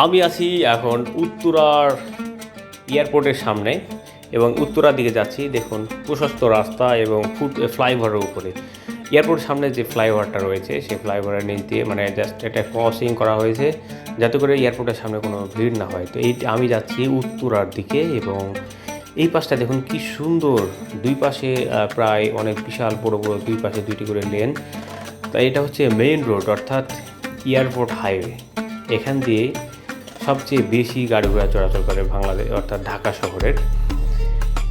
আমি আছি এখন উত্তরার এয়ারপোর্টের সামনে এবং উত্তরার দিকে যাচ্ছি, দেখুন, প্রশস্ত রাস্তা এবং ফুট ফ্লাইওভারের উপরে। এয়ারপোর্টের সামনে যে ফ্লাইওভারটা রয়েছে, সেই ফ্লাইওভারের নিচ দিয়ে মানে জাস্ট এটা ক্রসিং করা হয়েছে, যাতে করে এয়ারপোর্টের সামনে কোনো ভিড় না হয়। তো এই আমি যাচ্ছি উত্তরার দিকে এবং এই পাশটা দেখুন কি সুন্দর। দুই পাশে প্রায় অনেক বিশাল বড় বড় দুই পাশে দুইটি করে লেন। তাই এটা হচ্ছে মেইন রোড অর্থাৎ এয়ারপোর্ট হাইওয়ে এখান দিয়ে সবচেয়ে বেশি গাড়ি ঘোড়া চলাচল করে বাংলাদেশ অর্থাৎ ঢাকা শহরের।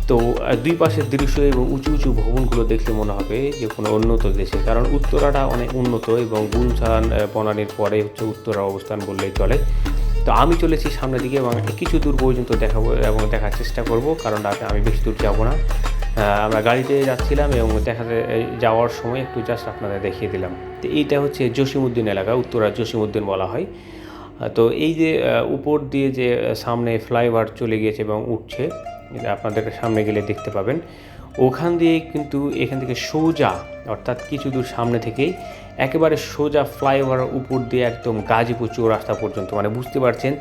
তো দুই পাশের দৃশ্য এবং উঁচু উঁচু ভবনগুলো দেখলে মনে হবে যে কোনো উন্নত দেশে কারণ উত্তরাটা অনেক উন্নত এবং আহ, বনানীর পরে হচ্ছে উত্তরা অবস্থান বললেই চলে। তো আমি চলেছি সামনের দিকে এবং কিছু দূর পর্যন্ত দেখাবো এবং দেখার চেষ্টা করব কারণ আমি- আমি বেশি দূর যাব না। আমরা গাড়িতে যাচ্ছিলাম এবং দেখাতে যাওয়ার সময় একটু জাস্ট আপনাদের দেখিয়ে দিলাম। তো এইটা হচ্ছে জসিমউদ্দিন এলাকা উত্তরা জসিমউদ্দিন বলা হয়। তো এই যে উপর দিয়ে যে সামনে ফ্লাইওভার চলে গিয়েছে এবং উঠছে আপনাদের সামনে গেলে দেখতে পাবেন। ওখান দিয়ে কিন্তু এখান থেকে সোজা, অর্থাৎ কিছু দূর সামনে থেকেই, একেবারে সোজা ফ্লাইওভার উপর দিয়ে একদম গাজীপুর চৌরাস্তা পর্যন্ত। মানে বুঝতে পারছেন,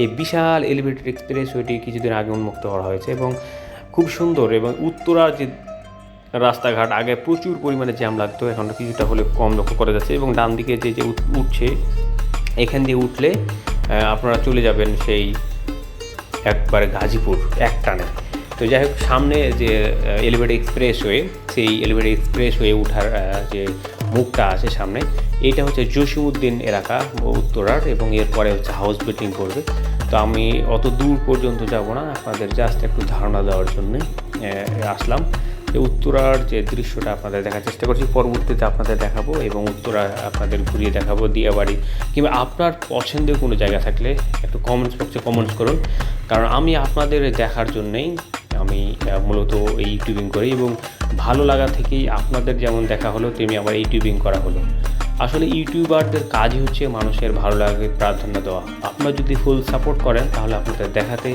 এই বিশাল এলিভেটেড এক্সপ্রেস ওইটি কিছুদিন আগে উন্মুক্ত করা হয়েছে এবং খুব সুন্দর এবং উত্তরা যে রাস্তাঘাট, আগে প্রচুর পরিমাণে জ্যাম লাগতো, এখন কিছুটা হলে কম লক্ষ্য করা যাচ্ছে এবং ডান দিকে যে যে উঠছে এখান দিয়ে উঠলে আপনারা চলে যাবেন সেই একবারে গাজীপুর এক টানে তো যাই হোক সামনে যে এলিভেটেড এক্সপ্রেসওয়ে সেই এলিভেটেড এক্সপ্রেসওয়ে ওঠার আহ, যে মুখটা আছে সামনে এটা হচ্ছে জসিমউদ্দিন এলাকা উত্তরার এবং এরপরে হচ্ছে হাউস বিল্ডিং করবে। তো আমি অত দূর পর্যন্ত যাব না আপনাদের জাস্ট একটু ধারণা দেওয়ার জন্যে আসলাম। যে উত্তরার যে দৃশ্যটা আপনাদের দেখার চেষ্টা করছি, পরবর্তীতে আপনাদের দেখাবো এবং উত্তরা আপনাদের ঘুরিয়ে দেখাবো দিয়াবাড়ি। কিংবা আপনার পছন্দের কোনো জায়গা থাকলে একটু কমেন্টস বক্সে কমেন্টস করুন। কারণ আমি আপনাদের দেখার জন্যেই আমি মূলত এই ইউটিউবিং করি এবং ভালো লাগা থেকেই আপনাদের যেমন দেখা হলো, তেমনি আমার ইউটিউবিং করা হলো। আসলে ইউটিউবারদের কাজই হচ্ছে মানুষের ভালো লাগে প্রাধান্য দেওয়া। আপনারা যদি ফুল সাপোর্ট করেন, তাহলে আপনাদের দেখাতে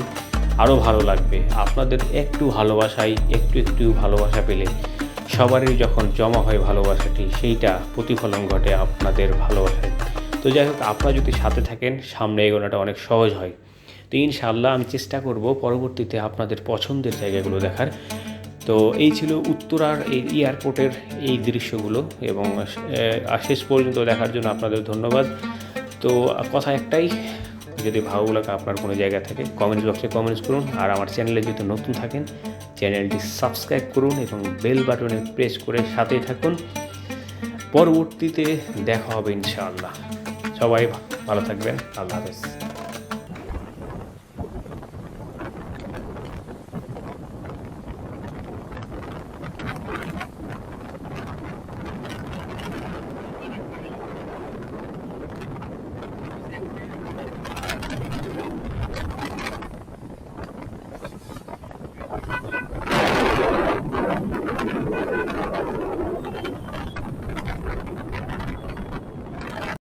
আরও ভালো লাগবে। আপনাদের একটু ভালোবাসাই, একটু একটু ভালোবাসা পেলে সবারই যখন জমা হয় ভালোবাসাটি, সেইটা প্রতিফলন ঘটে আপনাদের ভালোবাসায়। তো যাই হোক, আপনারা যদি সাথে থাকেন, সামনে এগোনোটা অনেক সহজ হয়। তো ইনশাআল্লাহ আমি চেষ্টা করব পরবর্তীতে আপনাদের পছন্দের জায়গাগুলো দেখার। তো এই ছিল উত্তরার এই এয়ারপোর্টের এই দৃশ্যগুলো এবং শেষ পর্যন্ত দেখার জন্য আপনাদের ধন্যবাদ। তো কথা একটাই যদি ভালো লাগে আপনার কোনো জায়গা থাকে কমেন্টস বক্সে কমেন্টস করুন। আর আমার চ্যানেলে যদি নতুন থাকেন চ্যানেলটি সাবস্ক্রাইব করুন এবং বেল বাটনে প্রেস করে সাথেই থাকুন। পরবর্তীতে দেখা হবে ইনশাআল্লাহ। সবাই ভালো থাকবেন। আল্লাহ হাফেজ।